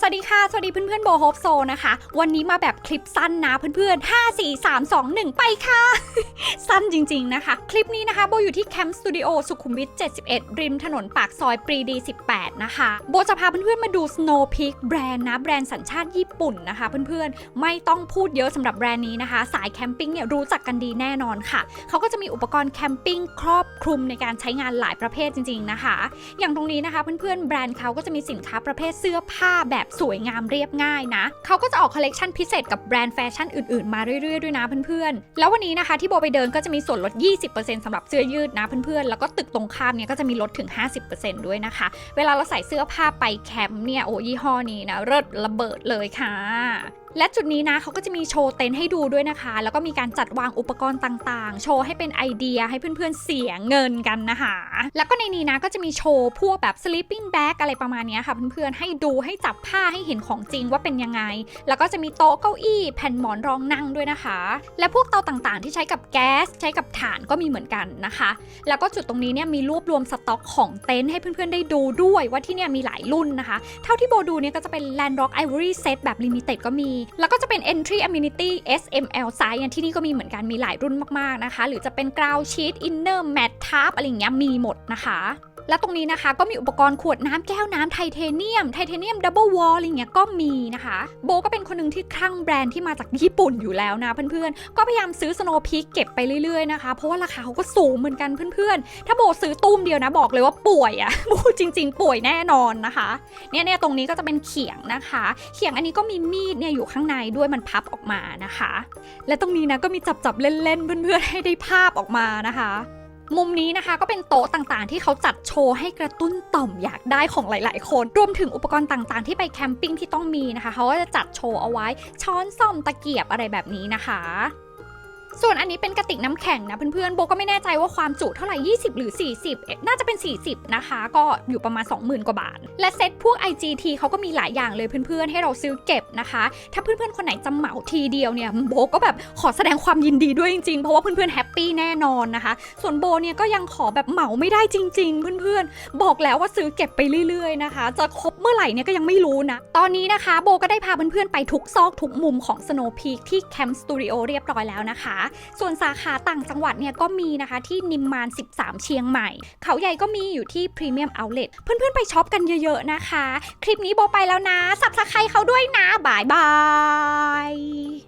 สวัสดีค่ะ สวัสดีเพื่อนๆโบโฮปโซนะคะ วันนี้มาแบบคลิปสั้นนะเพื่อนๆ 5 4 3 2 1 ไปค่ะ สั้นจริงๆนะคะ คลิปนี้นะคะโบอยู่ที่แคมป์สตูดิโอสุขุมวิท 71 ริมถนนปากซอยปรีดี 18 นะคะ โบจะพาเพื่อนๆมาดู Snow Peak แบรนด์นะ แบรนด์สัญชาติญี่ปุ่นนะคะเพื่อนๆ ไม่ต้องพูดเยอะสำหรับแบรนด์นี้นะคะ สายแคมปิ้งเนี่ยรู้จักกันดีแน่นอนค่ะ เขาก็จะมีอุปกรณ์แคมปิ้งครอบคลุมในการใช้งานหลายประเภทจริง ๆนะคะ อย่างตรงนี้นะคะเพื่อนๆ แบรนด์เขาก็จะมีสินค้าประเภทเสื้อผ้าแบบสวยงามเรียบง่ายนะ เขาก็จะออกคอลเลกชันพิเศษกับแบรนด์แฟชั่นอื่นๆ มาเรื่อยๆ ด้วยนะเพื่อนๆ แล้ววันนี้นะคะที่โบไปเดินก็จะมีส่วนลด 20%สำหรับเสื้อยืดนะเพื่อนๆ แล้วก็ตึกตรงข้ามเนี่ยก็จะมีลดถึง 50%ด้วยนะคะ เวลาเราใส่เสื้อผ้าไปแคมป์เนี่ยโอ้ยี่ห้อนี้นะเลิศระเบิดเลยค่ะ และจุดนี้นะเขาก็จะมีโชว์เต็นท์ให้ดูด้วยนะคะ แล้วก็มีการจัดวางอุปกรณ์ต่างๆ โชว์ให้เป็นไอเดียให้เพื่อนๆเสียเงินกันนะคะ แล้วก็ในนี้นะก็จะมีโชว์พวกแบบ sleeping bag อะไรประมาณนี้ค่ะเพื่อนๆให้ดูให้จับผ้าให้เห็นของจริงว่าเป็นยังไง แล้วก็จะมีโต๊ะเก้าอี้ แผ่นหมอนรองนั่งด้วยนะคะ และพวกเตาต่างๆ ที่ใช้กับแก๊สใช้กับถ่านก็มีเหมือนกันนะคะ แล้วก็จุดตรงนี้เนี่ยมีรวบรวมสต็อกของเต็นท์ให้เพื่อนๆได้ดูด้วยว่าที่เนี่ยมีหลายรุ่นนะคะ เท่าที่โบดูเนี่ยก็จะเป็น Landrock Ivory Set แบบ Limited ก็มีแล้วก็จะเป็น Entry Amenity SML Size อย่างที่นี่ก็มีเหมือนกันมีหลายรุ่นมากๆนะคะ หรือจะเป็น Ground Sheet Inner Mat Tarp อะไรอย่างเงี้ยมีหมดนะคะ และตรงนี้นะคะ ก็มีอุปกรณ์ขวดน้ำแก้วน้ำไทเทเนียมไทเทเนียมดับเบิลวอลอะไรเงี้ยก็มีนะคะ โบก็เป็นคนหนึ่งที่คลั่งแบรนด์ที่มาจากญี่ปุ่นอยู่แล้วนะเพื่อนๆ ก็พยายามซื้อสโนว์พีคเก็บไปเรื่อยๆนะคะ เพราะว่าราคาเขาก็สูงเหมือนกันเพื่อนๆ ถ้าโบซื้อตุ้มเดียวนะบอกเลยว่าป่วยอะพูดจริง ๆ ป่วยแน่นอนนะคะ เนี่ยเนี่ยตรงนี้ก็จะเป็นเขียงนะคะ เขียงอันนี้ก็มีมีดเนี่ยอยู่ข้างในด้วยมันพับออกมานะคะ และตรงนี้นะก็มีจับๆเล่นๆเพื่อนๆให้ได้ภาพออกมานะคะ มุมนี้นะคะก็เป็นโต๊ะต่างๆ ที่เขาจัดโชว์ให้กระตุ้นต่อมอยากได้ของหลาย ๆ คน รวมถึงอุปกรณ์ต่างๆ ที่ไปแคมปิ้งที่ต้องมีนะคะ เขาก็จะจัดโชว์เอาไว้ช้อนซ่อมตะเกียบอะไรแบบนี้นะคะ ส่วนอันนี้เป็นกระติกน้ำแข็งนะเพื่อนๆโบก็ไม่แน่ใจว่าความจุเท่าไหร่ 20 หรือ 40 น่าจะเป็น 40 นะคะ ก็อยู่ประมาณ 20,000 กว่าบาท และเซ็ตพวก IGT เขาก็มีหลายอย่างเลยเพื่อนๆ ให้เราซื้อเก็บนะคะ ถ้าเพื่อนๆ คนไหนจะเหมาทีเดียวเนี่ยโบก็แบบขอแสดงความยินดีด้วยจริงๆ เพราะว่าเพื่อนๆ แฮปปี้แน่นอนนะคะ ส่วนโบเนี่ยก็ยังขอแบบเหมาไม่ได้จริง ๆ เพื่อนๆ บอกแล้วว่าซื้อเก็บไปเรื่อยๆ นะคะ จะครบเมื่อไหร่เนี่ยก็ยังไม่รู้นะ ตอนนี้นะคะโบก็ได้พาเพื่อนๆ ไปทุกซอกทุกมุมของ Snow Peak ที่แคมป์สตูดิโอเรียบร้อยแล้วนะคะส่วนสาขาต่างจังหวัดเนี่ยก็มีนะคะที่นิมมาน 13 เชียงใหม่ เขาใหญ่ก็มีอยู่ที่พรีเมียมเอาท์เลเพื่อนๆไปช็อปกันเยอะๆนะคะ คลิปนี้โบไปแล้วนะสับสไครเขาด้วยนะบายบาย